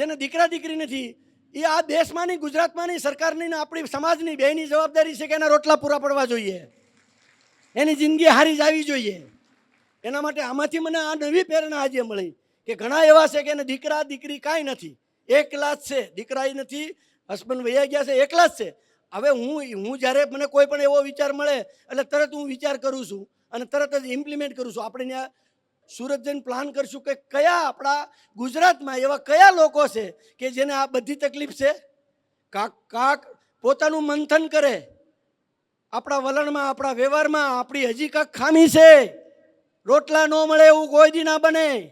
જેને દીકરા દીકરી નથી, એ આ દેશમાંની, ગુજરાતમાંની, સરકારની આપણી સમાજની બેની જવાબદારી છે કે એના રોટલા પૂરા પડવા જોઈએ. એની જિંદગી હારી જ આવી જોઈએ. એના માટે આમાંથી મને આ નવી પ્રેરણા આજે મળી કે ઘણા એવા છે કે એને દીકરા દીકરી કાંઈ નથી. એકલા જ છે દીકરા ય નથી, હસબન્ડ વૈયા ગયા છે, એકલા જ છે. હવે હું હું જ્યારે મને કોઈ પણ એવો વિચાર મળે, એટલે તરત હું વિચાર કરું છું અને તરત જ ઇમ્પ્લિમેન્ટ કરું છું. આપણે ત્યાં સુરત જઈને પ્લાન કરશું કે કયા આપણા ગુજરાતમાં એવા કયા લોકો છે કે જેને આ બધી તકલીફ છે? કાક કાક પોતાનું મંથન કરે. આપણા વલણમાં, આપણા વ્યવહારમાં, આપણી હજી કાંક ખામી છે. રોટલા ન મળે એવું કોઈ દી ના બને.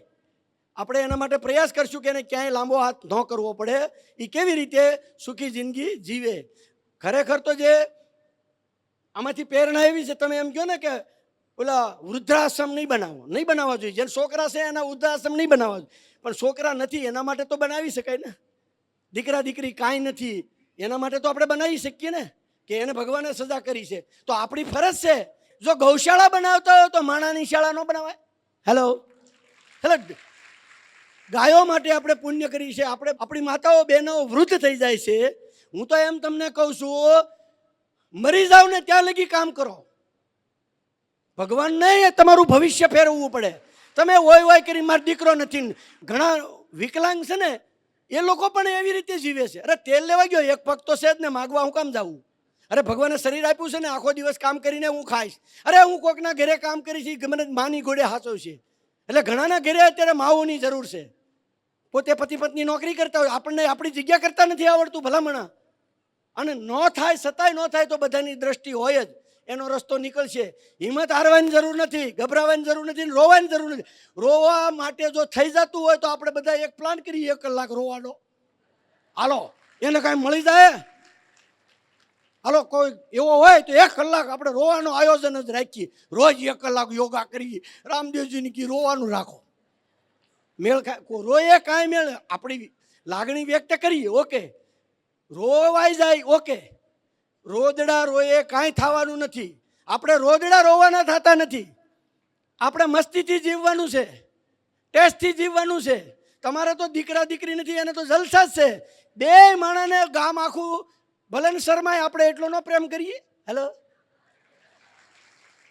આપણે એના માટે પ્રયાસ કરશું કે એને ક્યાંય લાંબો હાથ ન કરવો પડે. એ કેવી રીતે સુખી જિંદગી જીવે? ખરેખર તો જે આમાંથી પ્રેરણા એવી છે, તમે એમ કહો ને કે ઓલા વૃદ્ધાશ્રમ નહીં બનાવો. નહીં બનાવવા જોઈએ. જેને છોકરા છે એના વૃદ્ધાશ્રમ નહીં બનાવવા જોઈએ. પણ છોકરા નથી, એના માટે તો બનાવી શકાય ને. દીકરા, દીકરી કાંઈ નથી. એના માટે તો આપણે બનાવી શકીએ ને. કે એને ભગવાને સજા કરી છે. તો આપણી ફરજ છે, જો ગૌશાળા બનાવતા હોય તો માણાની શાળા ન બનાવાય. હેલો હેલો ગાયો માટે આપણે પુણ્ય કરી છે. આપણે, આપણી માતાઓ બહેનો વૃદ્ધ થઈ જાય છે. હું તો એમ તમને કહું છું, મરી જાવ ને ત્યાં લગી કામ કરો. ભગવાન નહીં તમારું ભવિષ્ય ફેરવવું પડે. તમે ઓય ઓય કરી, મારો દીકરો નથી. ઘણા વિકલાંગ છે ને, એ લોકો પણ એવી રીતે જીવે છે. અરે, તેલ લેવા ગયો, એક પગ છે જ ને, માગવા હું કામ જાવું અરે, ભગવાને શરીર આપ્યું છે ને, આખો દિવસ કામ કરીને હું ખાઈશ. અરે, હું કોકના ઘરે કામ કરીશ છે મને માની ઘોડે હાચવ છે એટલે ઘણાના ઘરે અત્યારે માઓની જરૂર છે. પોતે પતિ પત્ની નોકરી કરતા હોય, આપણને આપણી જગ્યા કરતા નથી આવડતું ભલામણા. અને ન થાય છતાંય ન થાય તો બધાની દ્રષ્ટિ હોય જ. એનો રસ્તો નીકળશે. હિંમત હારવાની જરૂર નથી, ગભરાવાની જરૂર નથી રોવાની જરૂર નથી. રોવા માટે જો થઈ જતું હોય તો આપણે બધા એક પ્લાન કરીએ, એક કલાક રોવાનો. હાલો, એને કાંઈ મળી જાય? હાલો, કોઈ એવો હોય તો એક કલાક આપણે રોવાનું આયોજન જ રાખીએ. રોજ એક કલાક યોગા કરીએ. રામદેવજીની કી રોવાનું રાખો. મેળ રોએ કાંઈ મેળ. આપણી લાગણી વ્યક્ત કરીએ, ઓકે. રોવાઈ જાય, ઓકે. રોદડા રોએ કાંઈ થવાનું નથી. આપણે રોદડા રોવાના થતા નથી. આપણે મસ્તીથી જીવવાનું છે. ટેસ્ટથી જીવવાનું છે. તમારે તો દીકરા દીકરી નથી, એને તો જલસા જ છે. બે માણસને ગામ આખું ભલે ને આપણે એટલો નો પ્રેમ કરીએ? હેલો?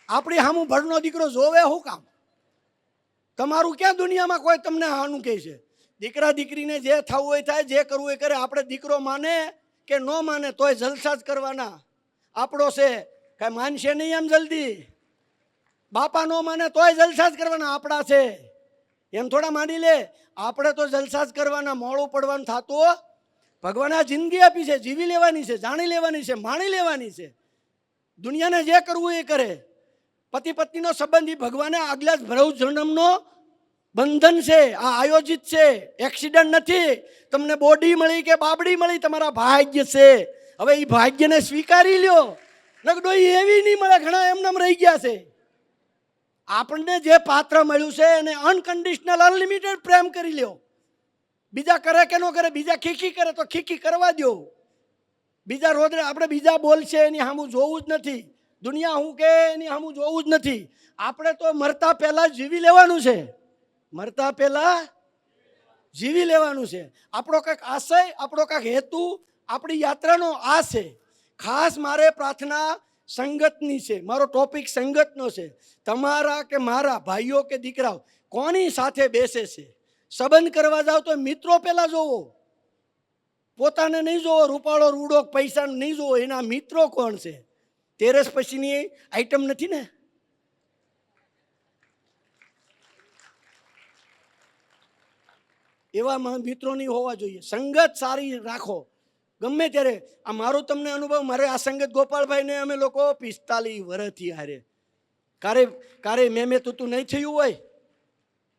આપણી હામું ભરનો દીકરો જોવે શું કામ? તમારું ક્યાં દુનિયામાં કોઈ તમને હાનું કહે છે? દીકરા દીકરીને જે થવું હોય થાય, જે કરવું એ કરે. આપણે દીકરો માને કે ન માને તોય જલસા જ કરવાના. આપણો છે, કાંઈ માનશે નહીં એમ જલ્દી. બાપા ન માને તોય જલસા જ કરવાના આપણા છે. એમ થોડા માની લે, આપણે તો જલસા જ કરવાના, મોડું પડવાનું થતું ભગવાને આ જિંદગી આપી છે, જીવી લેવાની છે, જાણી લેવાની છે, માણી લેવાની છે. દુનિયાને જે કરવું એ કરે. પતિ પત્નીનો સંબંધ એ ભગવાને આગલા જ ભરવ જન્મનો બંધન છે, આ આયોજિત છે એક્સિડન્ટ નથી. તમને બોડી મળી કે બાબડી મળી, તમારા ભાગ્ય છે. હવે એ ભાગ્યને સ્વીકારી લ્યો. નકડો એ એવી નહીં મળે, ઘણા એમનેમ રહી ગયા છે. આપણને જે પાત્ર મળ્યું છે એને અનકન્ડિશનલ અનલિમિટેડ પ્રેમ કરી લ્યો. બીજા કરે કે ન કરે, બીજા ખીખી કરે તો ખીખી કરવા દો બીજા રોજ આપણે બીજા બોલશે, એની સામું જોવું જ નથી. દુનિયા હું કે, એની સામું જોવું જ નથી. આપણે તો મરતા પહેલાં જીવી લેવાનું છે. મરતા પહેલા જીવી લેવાનું છે. આપણો કંઈક આશય, આપણો કંઈક હેતુ, આપણી યાત્રાનો આ છે. ખાસ મારે પ્રાર્થના સંગતની છે. મારો ટોપિક સંગતનો છે. તમારા કે મારા ભાઈઓ કે દીકરાઓ, કોની સાથે બેસે છે? સંબંધ કરવા જાઓ તો મિત્રો પહેલાં જોવો. પોતાને નહીં જોવો, રૂપાળો રૂડો પૈસા નહીં જોવો. એના મિત્રો કોણ છે? તેરસ પછીની આઈટમ નથી ને? એવા મિત્રોની હોવા જોઈએ. સંગત સારી રાખો. ગમે ત્યારે આ મારો તમને અનુભવ, મારે આ સંગત ગોપાલભાઈને અમે લોકો પિસ્તાલીસ વર્ષથી હારે. કારે કારે મેં મેં તું નહીં થયું હોય?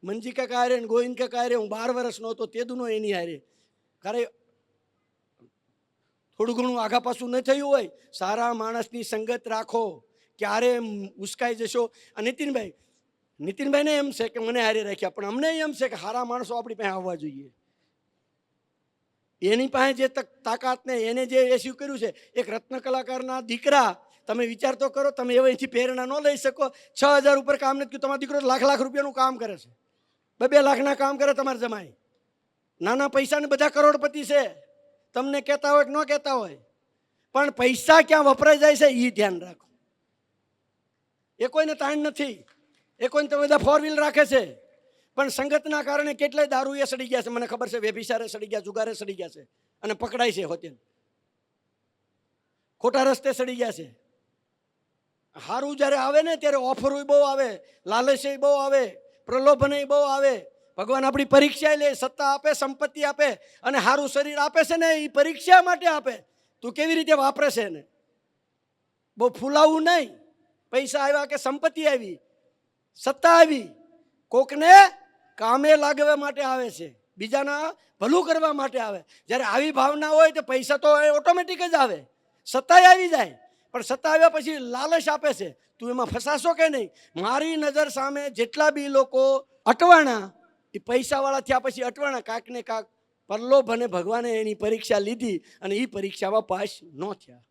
મંજી કાકા હારે ને ગોવિંદ કાકા હારે, હું બાર વર્ષનો હતો તે દુનો એની હારે. કારે થોડું ઘણું આગા પાછું ન થયું હોય? સારા માણસની સંગત રાખો. ક્યારે ઉશ્કાઈ જશો? અને નીતિનભાઈ નીતિનભાઈને એમ છે કે મને હારે રાખ્યા પણ અમને એમ છે કે સારા માણસો આપણી પાસે આવવા જોઈએ. એની પાસે જે તક, તાકાત ને એને જે એસ્યુ કર્યું છે, એક રત્ન કલાકારના દીકરા, તમે વિચાર તો કરો, તમે એવા અહીંથી પ્રેરણા ન લઈ શકો, છ હજાર ઉપર કામ નથી કર્યું, તમારો દીકરો લાખ લાખ રૂપિયાનું કામ કરે છે. બે બે લાખના કામ કરે તમારે જમાય નાના પૈસાને બધા કરોડપતિ છે. તમને કહેતા હોય કે ન કહેતા હોય, પણ પૈસા ક્યાં વપરાઈ જાય છે એ ધ્યાન રાખો. એ કોઈને તાણ નથી. એ કોઈને તો બધા ફોર વ્હીલ રાખે છે? પણ સંગતના કારણે કેટલાય દારૂએ સડી ગયા છે? મને ખબર છે, વેભિસારે સડી ગયા જુગારે સડી ગયા છે અને પકડાય છે હોતે ખોટા રસ્તે સડી ગયા છે. સારું જ્યારે આવે ને, ત્યારે ઓફરો બહુ આવે લાલચ બહુ આવે પ્રલોભન બહુ આવે. ભગવાન આપણી પરીક્ષા લે, સત્તા આપે, સંપત્તિ આપે અને સારું શરીર આપે છે ને, એ પરીક્ષા માટે આપે. તું કેવી રીતે વાપરે છે એને? બહુ ફૂલાવું નહીં. પૈસા આવ્યા કે સંપત્તિ આવી? સત્તા આવી કોકને કામે લાગવા માટે આવે છે. બીજાના ભલું કરવા માટે આવે. જ્યારે આવી ભાવના હોય તો પૈસા તો ઓટોમેટિક જ આવે. સત્તાય આવી જાય. પણ સત્તા આવ્યા પછી લાલચ આપે છે. તું એમાં ફસાશો કે નહીં? મારી નજર સામે જેટલા બી લોકો અટવાણા, એ પૈસાવાળા થયા પછી અટવાણા કાંક ને કાંક પરલોભ અને ભગવાને એની પરીક્ષા લીધી અને એ પરીક્ષામાં પાસ ન થયા.